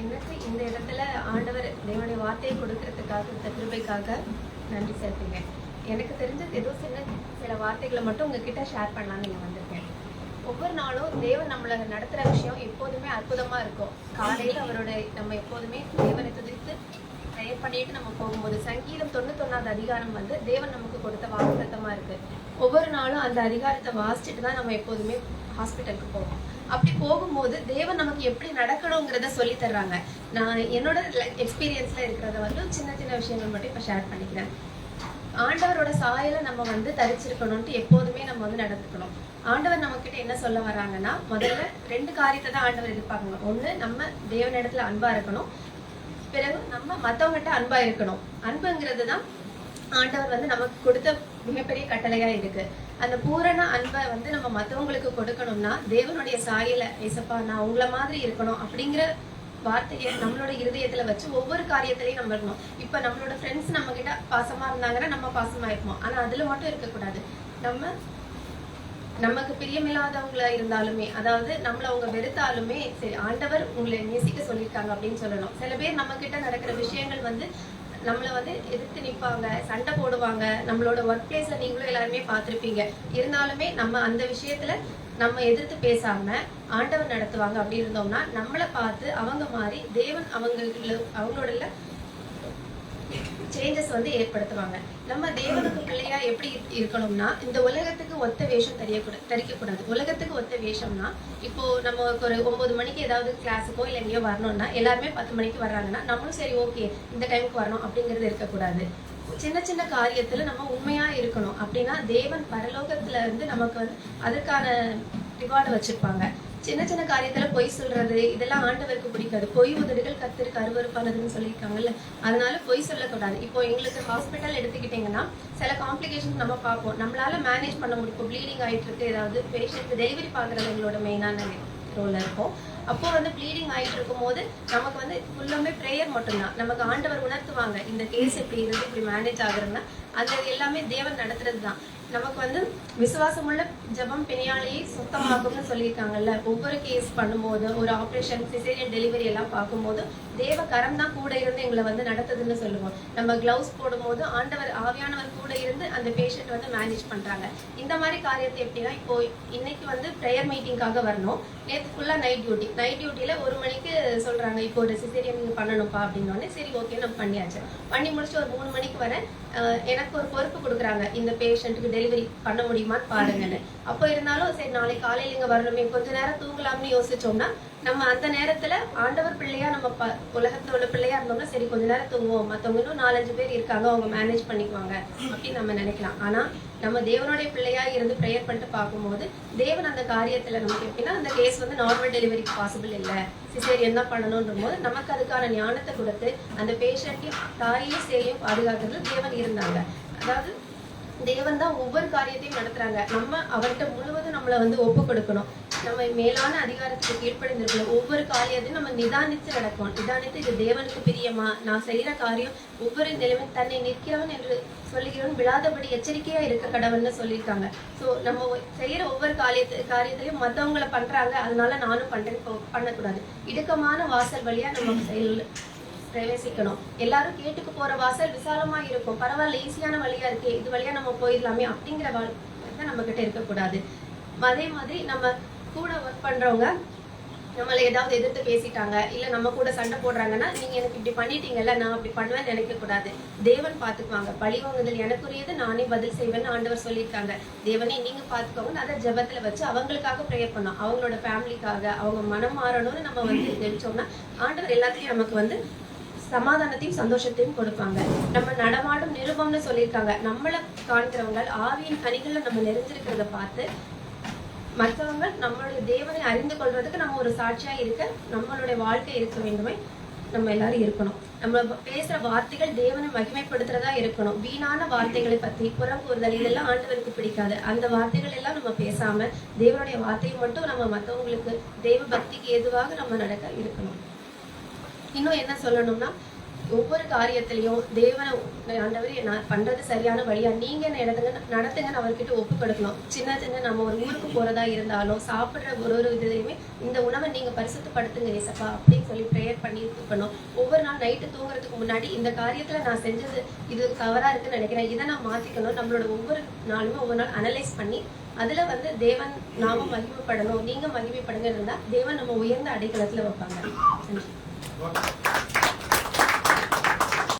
எனக்கு இந்த இடத்துல ஆண்டவர் தேவனுடைய வார்த்தையை கொடுக்கறதுக்காக இந்த கிருபைக்காக நன்றி செலுத்துங்க எனக்கு தெரிஞ்சது ஏதோ சின்ன சில வார்த்தைகளை மட்டும் உங்ககிட்ட ஷேர் பண்ணலாம்னு நீங்கள் வந்திருக்கேன். ஒவ்வொரு நாளும் தேவன் நம்மளை நடத்துகிற விஷயம் எப்போதுமே அற்புதமாக இருக்கும். காலையில் அவரோட நம்ம எப்போதுமே தேவனை துதித்து ப்ரேயர் பண்ணிட்டு நம்ம போகும்போது சங்கீதம் தொண்ணூத்தொன்னாவது அதிகாரம் வந்து தேவன் நமக்கு கொடுத்த வாக்குத்தமாக இருக்குது ஒவ்வொரு நாளும் அந்த அதிகாரத்தை வாசிச்சுட்டு தான் நம்ம எப்போதுமே ஹாஸ்பிட்டலுக்கு போவோம். அப்படி போகும்போது தேவன் நமக்கு எப்படி நடக்கணுங்கிறத சொல்லி தர்றாங்க. நான் என்னோட எக்ஸ்பீரியன்ஸ்ல இருக்கிறத வந்து சின்ன சின்ன விஷயங்கள் மட்டும் இப்ப ஷேர் பண்ணிக்கிறேன். ஆண்டவரோட சாயலை நம்ம வந்து தரிச்சிருக்கணும்ட்டு எப்போதுமே நம்ம வந்து நடந்துக்கணும். ஆண்டவர் நம்ம கிட்ட என்ன சொல்ல வராங்கன்னா முதல்ல ரெண்டு காரியத்தை தான் ஆண்டவர் எதிர்பார்க்கணும். ஒண்ணு நம்ம தேவனிடத்துல அன்பா இருக்கணும். பிறகு நம்ம மத்தவங்கிட்ட அன்பா இருக்கணும். அன்புங்கிறது தான் ஆண்டவர் வந்து நமக்கு கொடுத்த மிகப்பெரிய கட்டளையா இருக்கு. அந்த பூரண அன்பை வந்து நம்ம மத்தவங்களுக்கு கொடுக்கணும்னா தேவனுடைய சாயல ஏசப்பா நான் உங்களை மாதிரி இருக்கணும் அப்படிங்கிற வார்த்தையை நம்மளோட இருதயத்துல வச்சு ஒவ்வொரு காரியத்திலையும் நம்ம இருக்கணும். இப்ப நம்மளோட ஃப்ரெண்ட்ஸ் நம்ம கிட்ட பாசமா இருந்தாங்கன்னா நம்ம பாசமா இருப்போம். ஆனா அதுல மட்டும் இருக்கக்கூடாது. நம்ம நமக்கு பிரியமில்லாதவங்களா இருந்தாலுமே அதாவது நம்மள அவங்க வெறுத்தாலுமே சரி ஆண்டவர் உங்களை நேசிக்க சொல்லியிருக்காங்க அப்படின்னு சொல்லணும். சில பேர் நம்ம கிட்ட நடக்கிற விஷயங்கள் வந்து நம்மளை வந்து எதிர்த்து நிப்பாங்க சண்டை போடுவாங்க. நம்மளோட ஒர்க் பிளேஸ்ல நீங்களும் எல்லாருமே பார்த்திருப்பீங்க. இருந்தாலுமே நம்ம அந்த விஷயத்துல நம்ம எதிர்த்து பேசாம ஆண்டவர் நடத்துவாங்க. அப்படி இருந்தோம்னா நம்மளை பார்த்து அவங்க மாதிரி தேவன் அவங்க அவங்களோட சேஞ்சஸ் வந்து ஏற்படுத்துவாங்க. நம்ம தேவனுக்கு பிள்ளையா எப்படி இருக்கணும்னா இந்த உலகத்துக்கு ஒத்த வேஷம் தெரியக்கூட தரிக்க உலகத்துக்கு ஒத்த வேஷம்னா இப்போ நம்ம ஒரு ஒன்பது மணிக்கு ஏதாவது கிளாஸுக்கோ இல்லை எங்கேயோ வரணும்னா எல்லாருமே பத்து மணிக்கு வர்றாங்கன்னா நம்மளும் சரி ஓகே இந்த டைமுக்கு வரணும் அப்படிங்கிறது இருக்கக்கூடாது. சின்ன சின்ன காரியத்துல நம்ம உண்மையா இருக்கணும். அப்படின்னா தேவன் பரலோகத்துல இருந்து நமக்கு வந்து அதற்கான ரிவார்டு வச்சிருப்பாங்க. சின்ன சின்ன காரியத்துல பொய் சொல்றது இதெல்லாம் ஆண்டவருக்கு பிடிக்காது. பொய் உதடுகள் கத்திருக்கு அருவருப்பானதுன்னு சொல்லியிருக்காங்கல்ல. அதனால பொய் சொல்லக்கூடாது. இப்போ எங்களுக்கு ஹாஸ்பிட்டல் எடுத்துக்கிட்டீங்கன்னா சில காம்ப்ளிகேஷன்ஸ் நம்ம பார்ப்போம். நம்மளால மேனேஜ் பண்ண முடியும். ப்ளீடிங் ஆயிட்டு இருக்கு ஏதாவது பேஷண்ட் டெலிவரி பாக்குறது எங்களோட மெயினான ரோல இருக்கும். அப்போ வந்து ப்ளீடிங் ஆயிட்டு இருக்கும் போது நமக்கு வந்து ஃபுல்லாமே ப்ரேயர் மட்டும்தான். நமக்கு ஆண்டவர் உணர்த்துவாங்க இந்த கேஸ் இப்படி இருந்து இப்படி மேனேஜ் ஆகுறதுன்னா அந்த எல்லாமே தேவன் நடத்துறது தான் நமக்கு வந்து விசுவாசமுள்ள ஜெபம் பிணியாளியை சுத்தமாகும்னு சொல்லியிருக்காங்கல்ல ஒவ்வொரு கேஸ் பண்ணும்போது ஒரு ஆப்ரேஷன் சிசேரியன் டெலிவரி எல்லாம் பார்க்கும்போது தேவ கரம் தான் கூட இருந்து எங்களை வந்து நடத்துதுன்னு சொல்லுவோம். நம்ம கிளவுஸ் போடும்போது ஆண்டவர் ஆவியானவர் கூட இருந்து அந்த பேஷண்ட் வந்து மேனேஜ் பண்றாங்க. இந்த மாதிரி காரியத்தை எப்படின்னா இப்போ இன்னைக்கு வந்து ப்ரேயர் மீட்டிங்காக வரணும். நேற்று ஃபுல்லாக நைட் டியூட்டி நைட் டியூட்டியில் ஒரு மணிக்கு சொல்றாங்க இப்போ ஒரு சிசேரியன் நீங்கள் பண்ணணும்ப்பா அப்படின்னோடனே சரி ஓகே நான் பண்ணியாச்சு. பண்ணி முடிச்சு ஒரு மூணு மணிக்கு வரேன் எனக்கு ஒரு பொறுப்பு கொடுக்குறாங்க. இந்த பேஷண்ட்டுக்கு டெலிவரி பண்ண முடியுமான்னு பாருங்கன்னு. அப்போ இருந்தாலும் சரி நாளைக்கு காலையில இங்க வரணுமே கொஞ்ச நேரம் தூங்கலாம்னு யோசிச்சோம்னா நம்ம அந்த நேரத்துல ஆண்டவர் பிள்ளையா நம்ம ப உலகத்தில் உள்ள பிள்ளையா இருந்தோம்னா சரி கொஞ்ச நேரம் தூங்குவோம். மத்தவங்க இன்னும் நாலஞ்சு பேர் இருக்காங்க அவங்க மேனேஜ் பண்ணிக்குவாங்க அப்படின்னு நம்ம நினைக்கலாம். ஆனா நம்ம தேவனுடைய பிள்ளையா இருந்து ப்ரேயர் பண்ணிட்டு பார்க்கும்போது தேவன் அந்த காரியத்துல நமக்கு எப்படின்னா அந்த கேஸ் வந்து நார்மல் டெலிவரிக்கு பாசிபிள் இல்ல. சிசேரியன் என்ன பண்ணணுன்ற போது நமக்கு அதுக்கான ஞானத்தை கொடுத்து அந்த பேஷண்ட்டையும் தாயையும் சேயும் பாதுகாக்கிறது தேவன் இருந்தாங்க அதாவது தேவன் தான் ஒவ்வொரு காரியத்தையும் நடத்துறாங்க. நம்ம அவர்கிட்ட முழுவதும் நம்மளை வந்து ஒப்பு கொடுக்கணும். நம்ம மேலான அதிகாரத்துக்கு கீழ்ப்படைந்திருக்கணும். ஒவ்வொரு காரியத்தையும் நம்ம நிதானித்து நடக்கணும். நிதானித்து இது தேவனுக்கு பிரியமா? நான் செய்யற காரியம் ஒவ்வொரு நிலைமை தன்னை நிற்கிறவன் என்று சொல்லுகிறவன் விழாதபடி எச்சரிக்கையா இருக்க கடவுள்னு சொல்லியிருக்காங்க. சோ நம்ம செய்யற ஒவ்வொரு காரியத்து காரியத்திலையும் மத்தவங்களை பண்றாங்க. அதனால நானும் பண்றேன். பண்ணக்கூடாது. இடுக்கமான வாசல் வழியா நம்ம செயல் பிரவேசிக்கணும். எல்லாரும் கேட்டுக்கு போற வாசல் விசாலமா இருக்கும். பரவாயில்ல ஈஸியான வழியா இருக்கே. இது வழியா நம்ம போயிடலாமே அப்படிங்கிற வாழ்க்கை நம்ம கிட்ட இருக்கக்கூடாது. அதே மாதிரி நம்ம கூட ஒர்க் பண்றவங்க நம்மள ஏதாவது எதிர்த்து பேசிட்டாங்க இல்ல நம்ம கூட சண்டை போடுறாங்கன்னா நீங்க எனக்கு இப்படி பண்ணிட்டீங்கல்ல நான் அப்படி பண்ணுவேன் நினைக்க கூடாது தேவன் பாத்துக்குவாங்க பழி வாங்குதல் எனக்குரியது நானே பதில் செய்வேன்னு ஆண்டவர் சொல்லியிருக்காங்க. தேவனே நீங்க பாத்துக்கோங்க அதை ஜெபத்துல வச்சு அவங்களுக்காக ப்ரேயர் பண்ணோம் அவங்களோட ஃபேமிலிக்காக அவங்க மனம் மாறணும்னு நம்ம வந்து நினைச்சோம்னா ஆண்டவர் எல்லாத்தையும் நமக்கு வந்து சமாதானத்தையும் சந்தோஷத்தையும் கொடுப்பாங்க. நம்ம நடமாடும் நிருபம்னு சொல்லியிருக்காங்க. நம்மளை காண்கிறவங்க ஆவியின் கனிகள்ல நம்ம நிறைஞ்சிருக்கிறத பார்த்து மற்றவங்க நம்மளுடைய தேவனை அறிந்து கொள்றதுக்கு நம்ம ஒரு சாட்சியா இருக்க நம்மளுடைய வாழ்க்கை இருக்க வேண்டுமே நம்ம எல்லாரும் இருக்கணும். நம்ம பேசுற வார்த்தைகள் தேவனை மகிமைப்படுத்துறதா இருக்கணும். வீணான வார்த்தைகளை பத்தி புறம் கூறுதல் இதெல்லாம் ஆண்டவருக்கு பிடிக்காது. அந்த வார்த்தைகள் எல்லாம் நம்ம பேசாம தேவனுடைய வார்த்தையை மட்டும் நம்ம மத்தவங்களுக்கு தேவ பக்திக்கு ஏதுவாக நம்ம நடக்க இருக்கணும். இன்னும் என்ன சொல்லணும்னா ஒவ்வொரு காரியத்திலையும் தேவனை ஆண்டவர் நான் பண்றது சரியான வழியா நீங்க என்ன நடத்துங்க நடத்துங்கன்னு அவர்கிட்ட ஒப்பு கொடுக்கணும் சின்ன சின்ன நம்ம ஒரு ஊருக்கு போறதா இருந்தாலும் சாப்பிடுற ஒரு ஒரு இதுலையுமே இந்த உணவை நீங்க பரிசுத்தப்படுத்துங்க ஏசப்பா அப்படின்னு சொல்லி ப்ரேயர் பண்ணி இருக்கணும். ஒவ்வொரு நாள் நைட்டு தூங்குறதுக்கு முன்னாடி இந்த காரியத்துல நான் செஞ்சது இது தவறா இருக்குன்னு நினைக்கிறேன். இதை நான் மாத்திக்கணும். நம்மளோட ஒவ்வொரு நாளுமே ஒவ்வொரு நாள் அனலைஸ் பண்ணி அதுல வந்து தேவன் நாம மகிமைப்படணும் நீங்க மகிமைப்படுங்க இருந்தா தேவன் நம்ம உயர்ந்த அடைக்கலத்துல வைப்பாங்க. நன்றி. Obrigado.